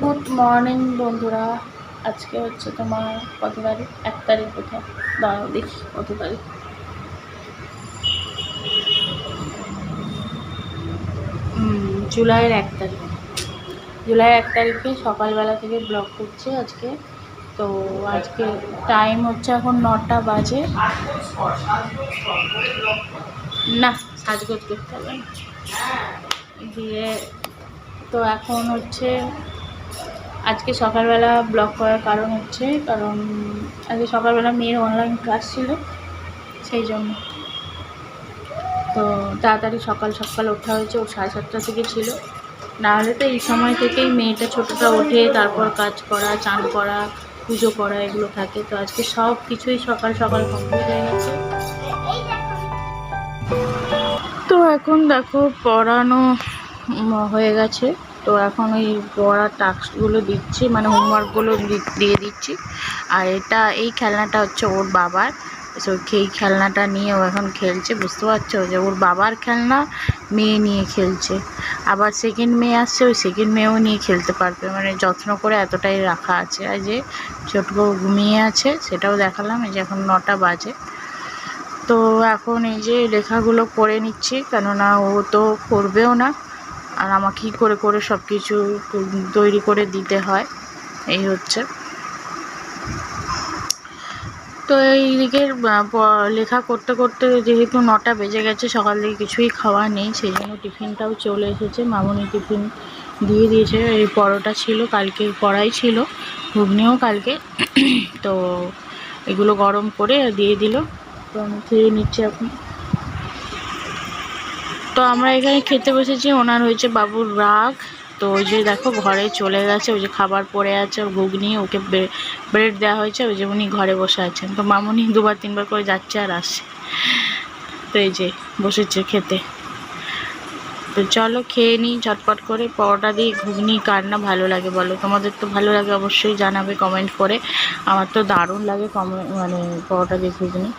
Good morning বন্ধুরা। আজকে হচ্ছে তোমার কত তারিখ? এক তারিখ কোথায় দাঁড়াও, দেখি কত তারিখ। জুলাইয়ের এক তারিখ। জুলাইয়ের এক তারিখে সকালবেলা থেকে ব্লগ করছি আজকে। তো আজকে টাইম হচ্ছে এখন নটা বাজে। না, সাজগোজ করতে হবে। দিয়ে তো এখন হচ্ছে আজকে সকালবেলা ব্লগ করার কারণ হচ্ছে, কারণ আজকে সকালবেলা মেয়ের অনলাইন ক্লাস ছিল, সেই জন্য। তো তাড়াতাড়ি সকাল সকাল ওঠা হয়েছে, ও সাড়ে সাতটা থেকে ছিল। না হলে তো এই সময় থেকেই মেয়েটা ছোটোটা ওঠে, তারপর কাজ করা, চান করা, পুজো করা, এগুলো থাকে। তো আজকে সব কিছুই সকাল সকাল কমপ্লিট হয়ে গেছে। তো এখন দেখো, পড়ানো হয়ে গেছে। তো এখন ওই পড়ার টাস্কগুলো দিচ্ছি মানে হোমওয়ার্কগুলো দিয়ে দিচ্ছি। আর এটা, এই খেলনাটা হচ্ছে ওর বাবার। তো সেই খেলনাটা নিয়ে ও এখন খেলছে, বুঝতে পারছ? যে ওর বাবার খেলনা, মেয়ে নিয়ে খেলছে। আবার সেকেন্ড মেয়ে আসছে, ওই সেকেন্ড মেয়েও নিয়ে খেলতে পারবে। মানে যত্ন করে এতটাই রাখা আছে। আর যে ছোট ঘুমিয়ে আছে, সেটাও দেখালাম। এই যে এখন নটা বাজে। তো এখন এই যে লেখাগুলো করে নিচ্ছি, কেননা ও তো করবেও না। আর আমাকেই করে করে সব কিছু তৈরি করে দিতে হয়, এই হচ্ছে। তো এই প- লেখা করতে করতে যেহেতু নটা বেজে গেছে, সকাল থেকে কিছুই খাওয়া নেই সেই জন্য টিফিনটাও চলে এসেছে। মামনি টিফিন দিয়ে দিয়েছে, এই পরোটা ছিল, কালকে কড়াই ছিল, ঘুগনিও কালকে। তো এগুলো গরম করে দিয়ে দিল। তো আমি খেয়ে নিচ্ছি এখন। তো আমরা এখানে খেতে বসেছি, ওনার হয়েছে বাবুর রাগ। তো ওই যে দেখো, ঘরে চলে গেছে, ওই যে খাবার পড়ে আছে, ওর ঘুগনি, ওকে ব্রেড দেওয়া হয়েছে, ওই যে উনি ঘরে বসে আছেন। তো মামুনি দুবার, তিনবার করে যাচ্ছে আর আসছে। তো এই যে বসেছে খেতে। তো চলো খেয়ে নিই, ঝটপট করে পরোটা দিয়ে ঘুগনি, কার না ভালো লাগে বলো? তোমাদের তো ভালো লাগে অবশ্যই জানাবে কমেন্ট করে। আমার তো দারুণ লাগে কমে মানে পরোটা দিয়ে ঘুগনি।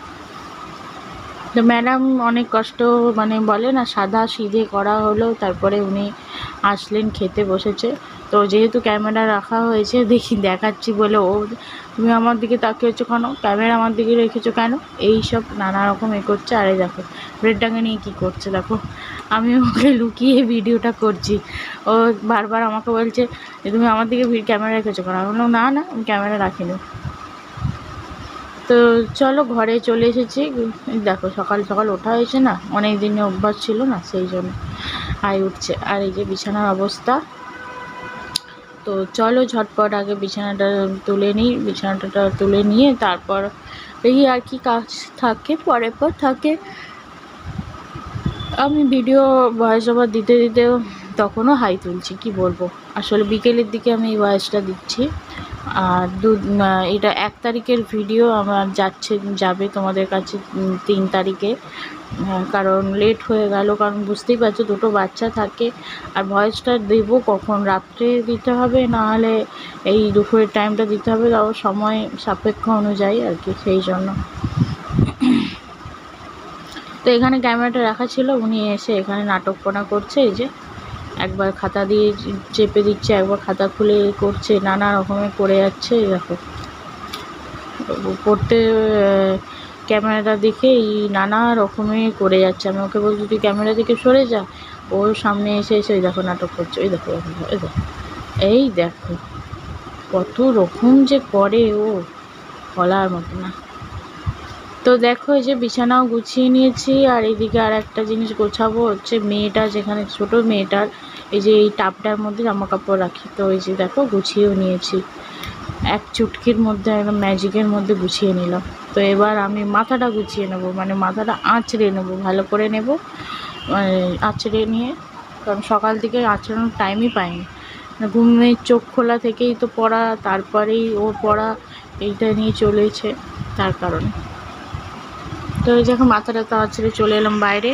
তো ম্যাডাম অনেক কষ্ট মানে বলে না, সাদা সিধে করা হলো, তারপরে উনি আসলেন, খেতে বসেছে। তো যেহেতু ক্যামেরা রাখা হয়েছে, দেখি দেখাচ্ছি বলে, ও, তুমি আমার দিকে তাকিয়েছো কেন? ক্যামেরা আমার দিকে রেখেছো কেন? এই সব নানা রকম এ করছে, আরে দেখো ব্রেডটাকে নিয়ে কী করছে, দেখো। আমি ওকে লুকিয়ে ভিডিওটা করছি। ও বারবার আমাকে বলছে যে, তুমি আমার দিকে ক্যামেরা রেখেছো কেন? আমি না না, আমি ক্যামেরা রাখিনি। তো চলো ঘরে চলে এসেছি। দেখো সকাল সকাল ওঠা হয়েছে না, অনেক দিনে অভ্যাস ছিল না, সেই জন্য আয় উঠছে। আর এই যে বিছানার অবস্থা। তো চলো ঝটপট আগে বিছানাটা তুলে নিই, বিছানাটা তুলে নিয়ে তারপর এই আর কি কাজ থাকে পরে পর থাকে। আমি ভিডিও ভয়েস ওভার দিতে দিতে তখনও হাই তুলছি, কি বলব? আসলে বিকেলের দিকে আমি এই ভয়েসটা দিচ্ছি। আর দু এটা এক তারিখের ভিডিও আমার যাচ্ছে, যাবে তোমাদের কাছে তিন তারিখে। কারণ লেট হয়ে গেল, কারণ বুঝতেই পারছ দুটো বাচ্চা থাকে। আর ভয়েসটা দেবো কখন? রাত্রে দিতে হবে, না হলে এই দুপুরের টাইমটা দিতে হবে, তাও সময় সাপেক্ষ অনুযায়ী আর কি, সেই জন্য। তো এখানে ক্যামেরাটা রাখা ছিল, উনি এসে এখানে নাটকপনা করছে, এই যে একবার খাতা দিয়ে চেপে দিচ্ছে, একবার খাতা খুলে করছে, নানা রকমের করে যাচ্ছে দেখো। পড়তে ক্যামেরাটা দেখে এই নানা রকমের করে যাচ্ছে। আমি ওকে বলছি, তুই ক্যামেরা থেকে সরে যা। ওর সামনে এসে এসে ওই দেখো নাটক করছে ওই দেখো ওই দেখো, এই দেখো। কত রকম যে করে ও, বলার মতো না। তো দেখো, এই যে বিছানাও গুছিয়ে নিয়েছি, আর এদিকে আর একটা জিনিস গোছাবো, হচ্ছে মেয়েটা, যেখানে ছোট মেয়েটার, এই যে এই টাপটার মধ্যে জামা কাপড় রাখি। তো এই যে দেখো, গুছিয়েও নিয়েছি। এক চুটকির মধ্যে, একদম ম্যাজিকের মধ্যে গুছিয়ে নিলাম। তো এবার আমি মাথাটা গুছিয়ে নেব মানে মাথাটা আঁচড়ে নেব, ভালো করে নেব মানে আঁচড়ে নিয়ে, কারণ সকাল থেকে আঁচড়ানোর টাইমই পাইনি। মানে ঘুমের চোখ খোলা থেকেই তো পড়া, তারপরেই ও পড়া, এইটা নিয়ে চলেছে, তার কারণে। তো এই যখন মাথাটা তাড়াতাড়ি চলে এলাম বাইরে।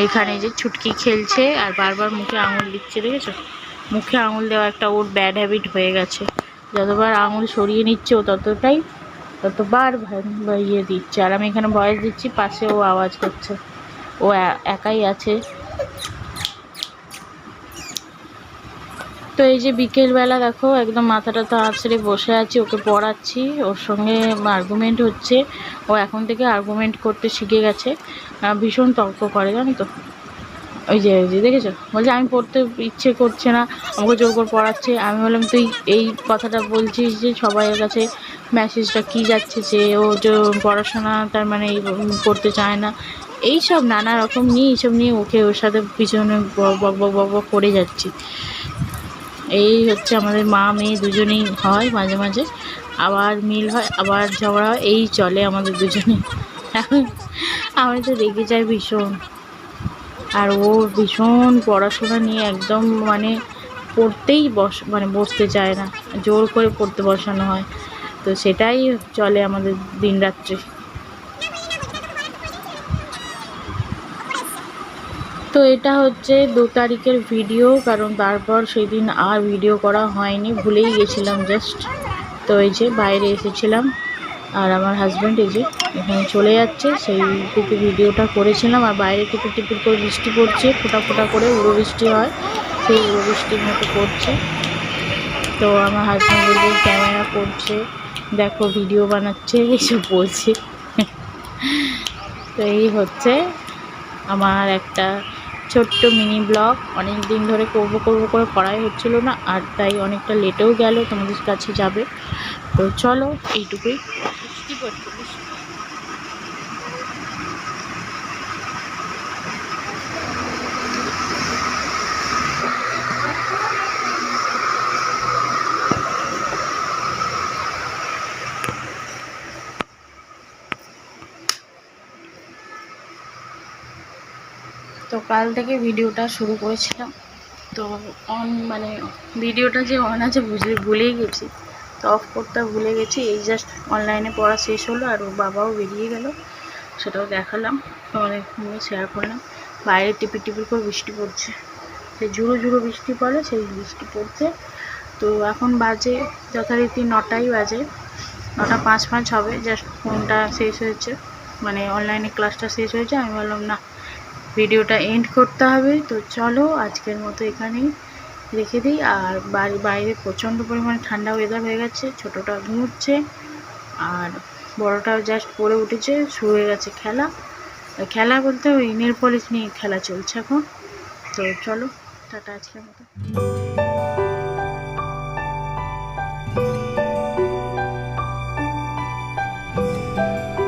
এইখানে যে ছুটকি খেলছে আর বারবার মুখে আঙুল দিচ্ছে, দেখেছ? মুখে আঙুল দেওয়া একটা ওর ব্যাড হ্যাবিট হয়ে গেছে। যতবার আঙুল সরিয়ে নিচ্ছে ও ততটাই, ততবার ইয়ে দিচ্ছে। আর আমি এখানে ভয়েস দিচ্ছি, পাশে ও আওয়াজ করছে। ও একাই আছে। তো এই যে বিকেলবেলা দেখো, একদম মাথাটা তো আছড়ে বসে আছি, ওকে পড়াচ্ছি। ওর সঙ্গে আর্গুমেন্ট হচ্ছে, ও এখন থেকে আর্গুমেন্ট করতে শিখে গেছে। ভীষণ তর্ক করে, জানো তো। ওই যে ওই যে, দেখেছ? বলছে, আমি পড়তে ইচ্ছে করছে না, আমাকে জোর করে পড়াচ্ছে। আমি বললাম, তুই এই কথাটা বলছিস যে সবাইয়ের কাছে মেসেজটা কি যাচ্ছে যে ও যে পড়াশোনা তার মানে করতে চায় না? এই সব নানা রকম নিয়ে, এইসব নিয়ে ওকে ওর সাথে পিছনে বক বক করে যাচ্ছি। এই হচ্ছে আমাদের মা, মেয়ে দুজনেই হয় মাঝে মাঝে। আবার মিল হয়, আবার ঝগড়া হয়, এই চলে আমাদের দুজনে। আমি তো রেগে যাই ভীষণ। আর ও ভীষণ পড়াশোনা নিয়ে একদম মানে পড়তেই বস মানে বসতে চায় না। জোর করে পড়তে বসানো হয়। তো সেটাই চলে আমাদের দিন রাত্রে তো এটা হচ্ছে দু তারিখের ভিডিও, কারণ তারপর সেই দিন আর ভিডিও করা হয়নি, ভুলেই গেছিলাম জাস্ট তো এই যে বাইরে এসেছিলাম, আর আমার হাজব্যান্ড এই যে এখানে চলে যাচ্ছে, সেই থেকে ভিডিওটা করেছিলাম, আর বাইরে টিপির টিপির করে বৃষ্টি পড়ছে, ফোটা ফোটা করে উড়ো বৃষ্টি হয়, সেই উড়ো বৃষ্টির মতো পড়ছে। তো আমার হাজব্যান্ড বলছে ক্যামেরা করছে দেখো ভিডিও বানাচ্ছে এইসব বলছে। তো এই হচ্ছে আমার একটা ছোট্ট মিনি ব্লগ। অনেক দিন ধরে করব করব, করে করাই হচ্ছিল না, আর তাই অনেকটা লেটেও গেল, তোমাদের কাছে যাবে। তো চলো, এইটুকুই। তো কাল থেকে ভিডিওটা শুরু করেছিলাম। তো অন মানে ভিডিওটা যে অন আছে বুঝে ভুলেই গেছি। তো অফ করতে ভুলে গেছি, এই জাস্ট অনলাইনে পড়া শেষ হলো আর ওর বাবাও বেরিয়ে গেল, সেটাও দেখালাম। সঙ্গে শেয়ার করলাম। বাইরে টিপি টিপি করে বৃষ্টি পড়ছে। সেই ঝুড়ো ঝুড়ো বৃষ্টি পড়ে, সেই বৃষ্টি পড়ছে। তো এখন বাজে যথারীতি নটাই বাজে। নটা পাঁচ পাঁচ হবে জাস্ট ফোনটা শেষ হয়েছে। মানে অনলাইনে ক্লাসটা শেষ হয়েছে, আমি বললাম, না ভিডিওটা এন্ড করতে হবে। তো চলো আজকের মতো এখানেই রেখে দিই। আর বাড়ি বাইরে প্রচণ্ড পরিমাণে ঠান্ডা ওয়েদার হয়ে গেছে, ছোটোটা ঘুমুচ্ছে, আর বড়টাও জাস্ট পড়ে উঠেছে শুরু হয়ে গেছে খেলা। খেলা বলতে ওই নেল পলিশ নিয়ে খেলা চলছে এখন। তো চলো, টাটা আজকের মতো।